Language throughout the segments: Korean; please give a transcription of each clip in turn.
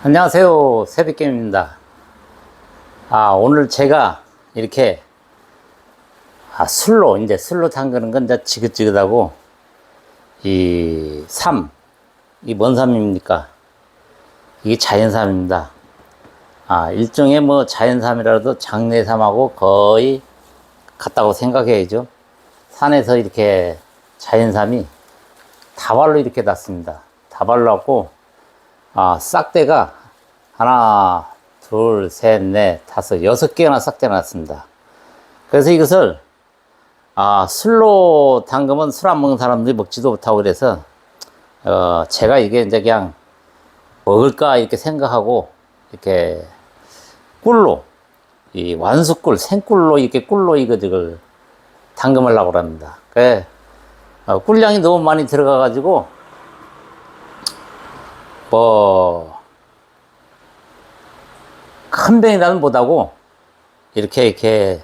안녕하세요. 새벽게임입니다. 아, 오늘 제가 이렇게, 아, 술로, 이제 술로 담그는 건 이제 지긋지긋하고, 이 삶, 이뭔 삶입니까? 이게 자연삼입니다. 아, 일종의 뭐 자연삼이라도 장내삼하고 거의 같다고 생각해야죠. 산에서 이렇게 자연삼이 다발로 이렇게 났습니다. 다발로 났고, 아, 싹대가 하나, 둘, 셋, 넷, 다섯, 여섯 개나 싹대 났습니다. 그래서 이것을 아, 술로 담그면 술 안 먹는 사람들이 먹지도 못하고 그래서 어, 제가 이게 이제 그냥 먹을까 이렇게 생각하고 이렇게 꿀로 이 완숙꿀, 생꿀로 이렇게 꿀로 이거 이걸 담금하려고 합니다. 그 어, 꿀량이 너무 많이 들어가 가지고 뭐, 큰 병이라는 못하고, 이렇게, 이렇게,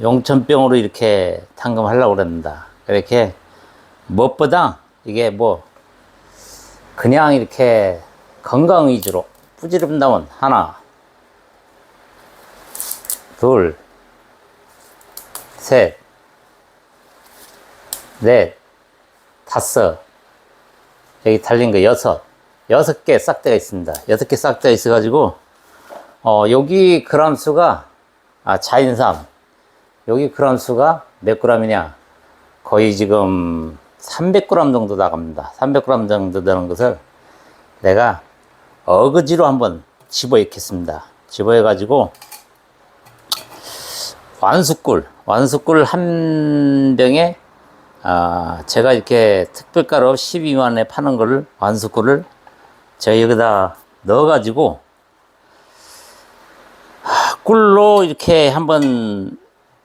용천병으로 이렇게 당금하려고 그럽니다. 이렇게, 무엇보다, 이게 뭐, 그냥 이렇게 건강 위주로, 나온 하나, 둘, 셋, 넷, 다섯, 여기 달린 거 여섯, 여섯 개 싹대가 있습니다. 여섯 개 싹대가 있어가지고, 어, 여기 그람 수가, 아, 자인삼. 여기 그람 수가 몇 그램이냐? 거의 지금 300g 정도 나갑니다. 300g 정도 되는 것을 내가 어거지로 한번 집어 익겠습니다. 집어 해가지고, 완숙꿀, 완숙꿀 한 병에 아, 제가 이렇게 특별가로 12만원에 파는 거를, 완숙꿀을 제가 여기다 넣어가지고, 하, 꿀로 이렇게 한번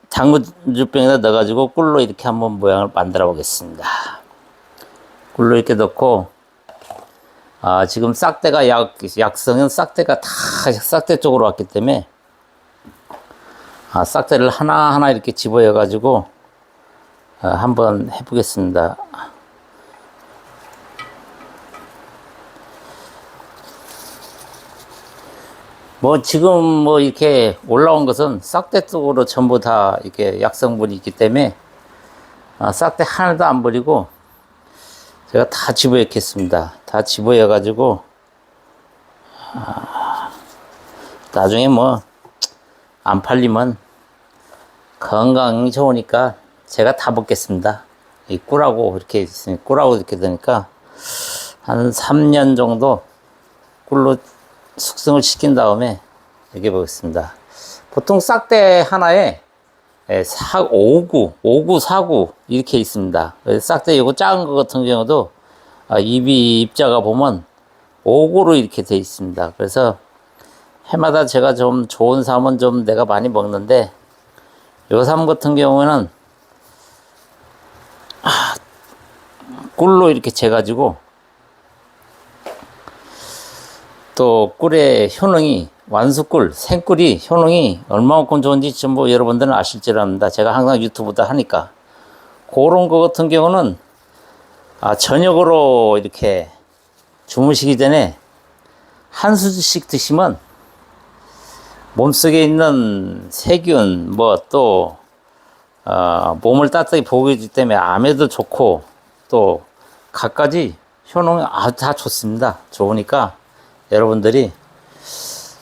당근주병에다 넣어가지고 꿀로 이렇게 한번 모양을 만들어 보겠습니다. 꿀로 이렇게 넣고, 아, 지금 싹대가 약, 약성은 싹대가 다 싹대 쪽으로 왔기 때문에, 아, 싹대를 하나하나 이렇게 집어여가지고, 어, 한번 해보겠습니다. 뭐 지금 뭐 이렇게 올라온 것은 싹대 쪽으로 전부 다 이렇게 약성분이 있기 때문에 아, 싹대 하나도 안 버리고 제가 다 집어넣겠습니다. 다 집어여 가지고 아, 나중에 뭐 안 팔리면 건강이 좋으니까 제가 다 먹겠습니다. 이 꿀하고 이렇게 있으니 꿀하고 이렇게 되니까 한 3년 정도 꿀로 숙성을 시킨 다음에 이렇게 보겠습니다. 보통 싹대 하나에 4, 5구, 5구, 4구 이렇게 있습니다. 싹대 이거 작은 거 같은 경우도 아, 입이 입자가 보면 5구로 이렇게 돼 있습니다. 그래서 해마다 제가 좀 좋은 삶은 좀 내가 많이 먹는데 요삶 같은 경우는 꿀로 이렇게 재가지고 또 꿀의 효능이 완숙꿀, 생꿀이 효능이 얼마만큼 좋은지 전부 여러분들은 아실 줄 압니다. 제가 항상 유튜브다 하니까 그런 거 같은 경우는 아, 저녁으로 이렇게 주무시기 전에 한 수씩 드시면 몸속에 있는 세균 뭐 또 어, 몸을 따뜻하게 보호해주기 때문에 암에도 좋고 또 갖가지 효능이 아주 다 좋습니다. 좋으니까 여러분들이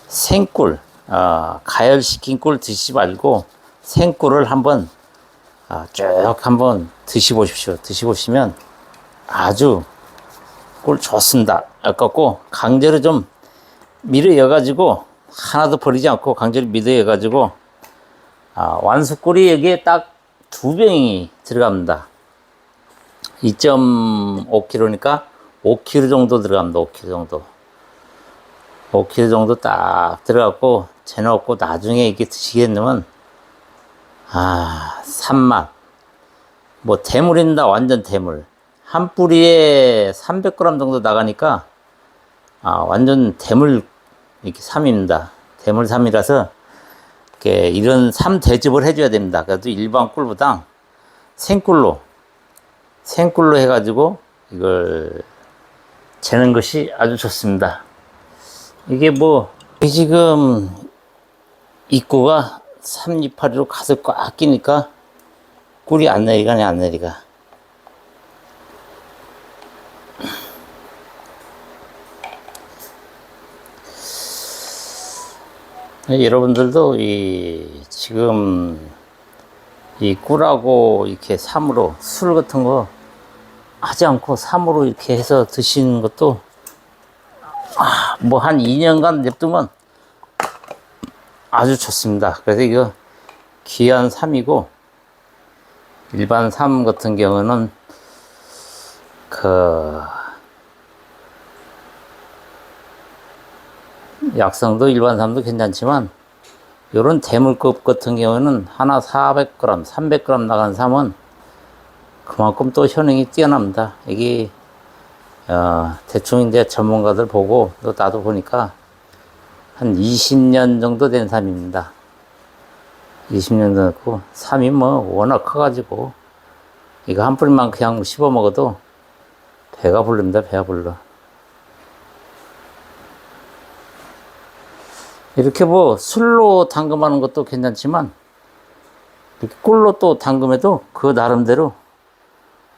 생꿀, 어, 가열시킨 꿀 드시지 말고 생꿀을 한번 어, 쭉 한번 드셔보십시오. 드셔보시면 아주 꿀 좋습니다. 아깝고 강제로 좀 밀어여가지고 하나도 버리지 않고 강제로 밀어여가지고 아, 완숙꿀이 여기에 딱 두 병이 들어갑니다. 2.5kg니까 5kg 정도 들어갑니다. 5kg 정도. 5kg 정도 딱 들어갔고, 재놓고 나중에 이렇게 드시겠냐면, 아, 산맛. 뭐, 대물입니다. 완전 대물. 한 뿌리에 300g 정도 나가니까, 아, 완전 대물, 이렇게 삼입니다. 대물 삼이라서, 이렇게 이런 삼 대접을 해줘야 됩니다. 그래도 일반 꿀보다 생꿀로, 생꿀로 해가지고 이걸 재는 것이 아주 좋습니다. 이게 뭐, 이 지금 입구가 삼립파리로 가득 꽉 끼니까 꿀이 안 내리가네, 안 내리가. 여러분들도 이 지금 이 꿀하고 이렇게 삼으로 술 같은 거 하지 않고 삼으로 이렇게 해서 드시는 것도 아, 뭐 한 2년간 냅두면 아주 좋습니다. 그래서 이거 귀한 삼이고 일반 삼 같은 경우는 그 약성도 일반 삼도 괜찮지만 요런 대물급 같은 경우는 하나 400g, 300g 나간 삼은 그만큼 또 효능이 뛰어납니다. 이게 어, 대충 이제 전문가들 보고 또 나도 보니까 한 20년 정도 된 삼입니다. 20년 됐고 삼이 뭐 워낙 커가지고 이거 한 뿌리만 그냥 씹어 먹어도 배가 부릅니다. 배가 불러. 이렇게 뭐 술로 담금하는 것도 괜찮지만 이렇게 꿀로 또 담금해도 그 나름대로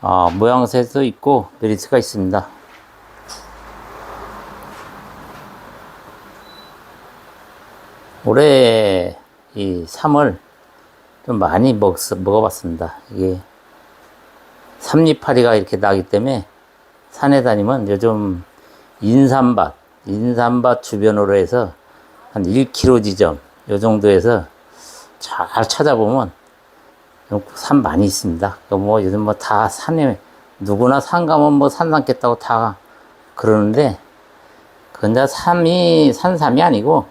아, 모양새도 있고 메리트가 있습니다. 올해 이 3월 좀 많이 먹, 먹어봤습니다. 이게 삼립파리가 이렇게 나기 때문에 산에 다니면 요즘 인삼밭, 인삼밭 주변으로 해서 한 1km 지점, 요 정도에서 잘 찾아보면 산 많이 있습니다. 그뭐 요즘 뭐 다 산에 누구나 산 가면 뭐 산 삼겠다고 다 그러는데 다 삼이 산삼이 아니고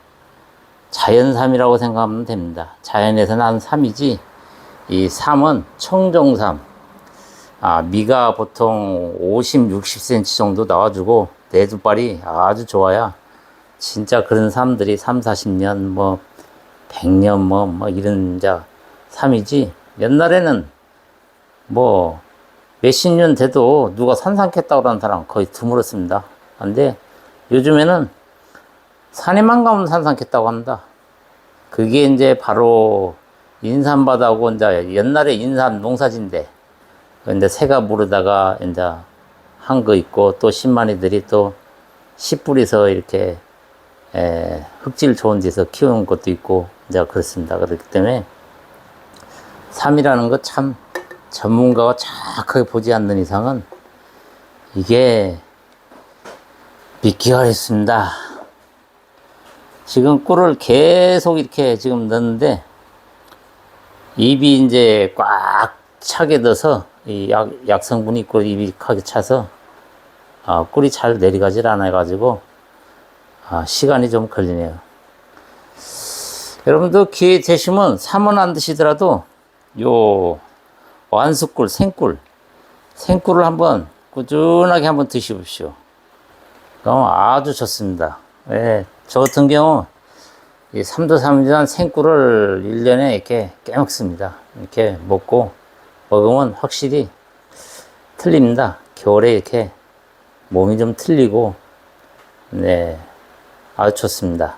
자연삼이라고 생각하면 됩니다. 자연에서 난 삼이지 이 삼은 청정삼 아, 미가 보통 50, 60cm 정도 나와주고 내두발이 아주 좋아야 진짜 그런 사람들이 3, 40년 뭐 100년 뭐, 뭐 이런 자 삼이지 옛날에는 뭐 몇십 년 돼도 누가 산삼겠다고 하는 사람 거의 드물었습니다. 근데 요즘에는 산에만 가면 산삼겠다고 합니다. 그게 이제 바로 인삼바다고 이제 옛날에 인삼 농사진데 근데 새가 모르다가 이제 한 거 있고 또 신만이들이 또 씨뿌리서 이렇게 에, 흙질 좋은 데서 키우는 것도 있고 이제 그렇습니다. 그렇기 때문에 삶이라는 것참 전문가가 정확하게 보지 않는 이상은 이게 믿기가 어렵습니다. 지금 꿀을 계속 이렇게 지금 넣는데 입이 이제 꽉 차게 돼서 이 약, 약성분이 있고 입이 크게 차서 아, 꿀이 잘 내려가질 않아 가지고 아, 시간이 좀 걸리네요. 여러분도 기회 되시면 삼원 안 드시더라도 요 완숙꿀, 생꿀, 생꿀을 한번 꾸준하게 한번 드셔보십시오. 그럼 아주 좋습니다. 예, 저 같은 경우 이 삼도삼지한 생꿀을 1년에 이렇게 깨먹습니다. 이렇게 먹고 먹으면 확실히 틀립니다. 겨울에 이렇게 몸이 좀 틀리고 네 아주 좋습니다.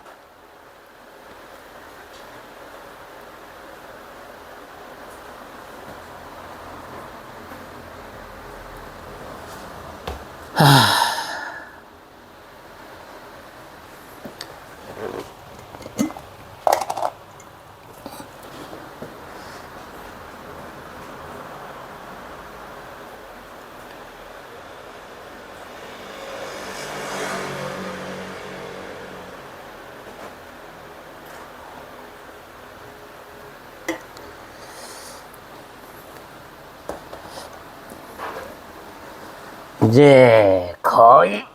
이제 거의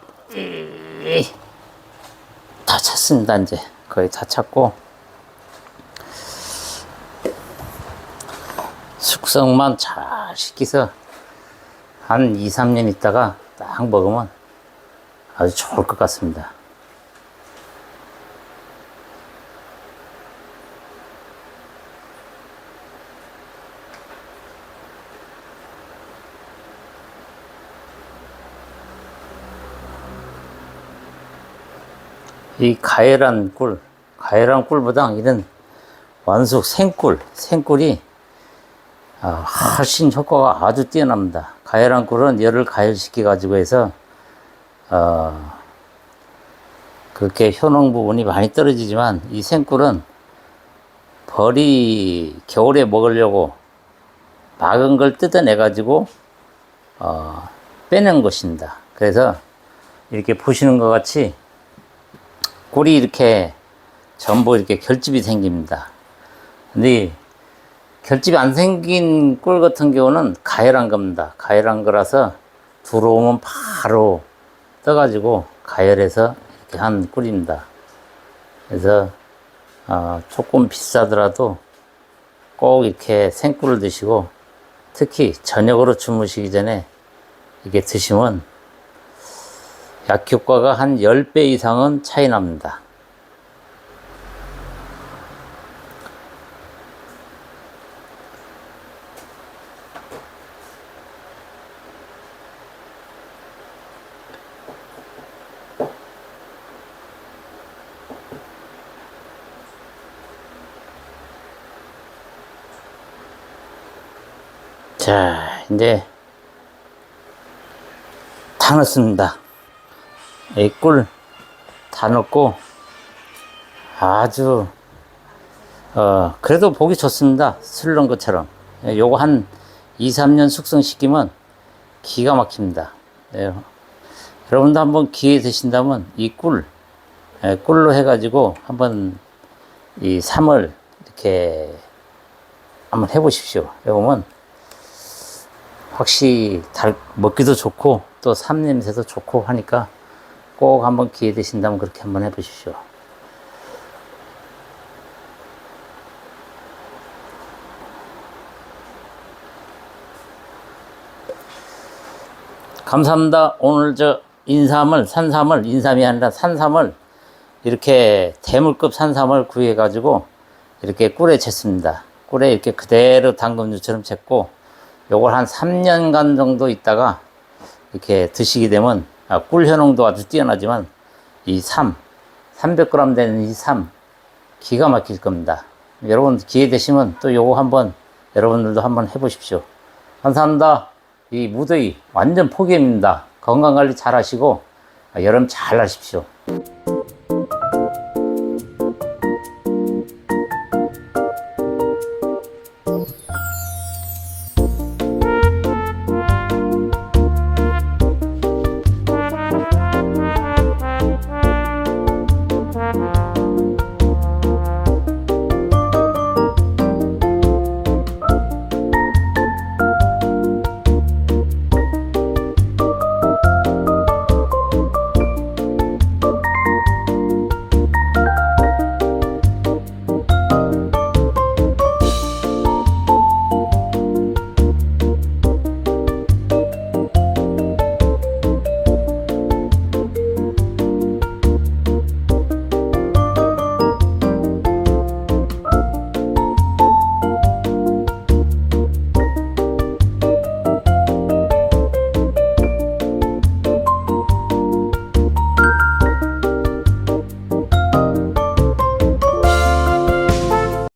다 찼습니다. 이제 거의 다 찼고 숙성만 잘 시켜서 한 2, 3년 있다가 딱 먹으면 아주 좋을 것 같습니다. 이 가열한 꿀, 가열한 꿀보다 이런 완숙 생꿀, 생꿀이 아, 훨씬 효과가 아주 뛰어납니다. 가열한 꿀은 열을 가열시켜 가지고 해서 어, 그렇게 효능 부분이 많이 떨어지지만 이 생꿀은 벌이 겨울에 먹으려고 막은 걸 뜯어내 가지고 어, 빼낸 것입니다. 그래서 이렇게 보시는 것 같이 꿀이 이렇게 전부 이렇게 결집이 생깁니다. 근데 결집이 안 생긴 꿀 같은 경우는 가열한 겁니다. 가열한 거라서 들어오면 바로 떠가지고 가열해서 이렇게 한 꿀입니다. 그래서 어, 조금 비싸더라도 꼭 이렇게 생꿀을 드시고 특히 저녁으로 주무시기 전에 이게 드시면 약 효과가 한 10배 이상은 차이 납니다. 자, 이제 다 넣습니다. 이꿀다 넣고 아주 어 그래도 보기 좋습니다. 술 넣은 것처럼. 예, 요거 한 2, 3년 숙성시키면 기가 막힙니다. 예. 여러분도 한번 기회 되신다면 이 꿀, 예, 꿀로 해가지고 한번 이 3을 이렇게 한번 해보십시오. 해보면 확실히 달, 먹기도 좋고 또 삼 냄새도 좋고 하니까 꼭 한번 기회 되신다면 그렇게 한번 해보십시오. 감사합니다. 오늘 저 인삼을 산삼을 인삼이 아니라 산삼을 이렇게 대물급 산삼을 구해 가지고 이렇게 꿀에 챘습니다. 꿀에 이렇게 그대로 당근주처럼 챘고 요걸 한 3년간 정도 있다가 이렇게 드시게 되면 아, 꿀 효능도 아주 뛰어나지만 이 삶, 300g 되는 이삶 기가 막힐 겁니다. 여러분 기회 되시면 또 요거 한번 여러분들도 한번 해보십시오. 감사합니다. 이 무더위 완전 포기입니다. 건강 관리 잘 하시고 아, 여름 잘 하십시오.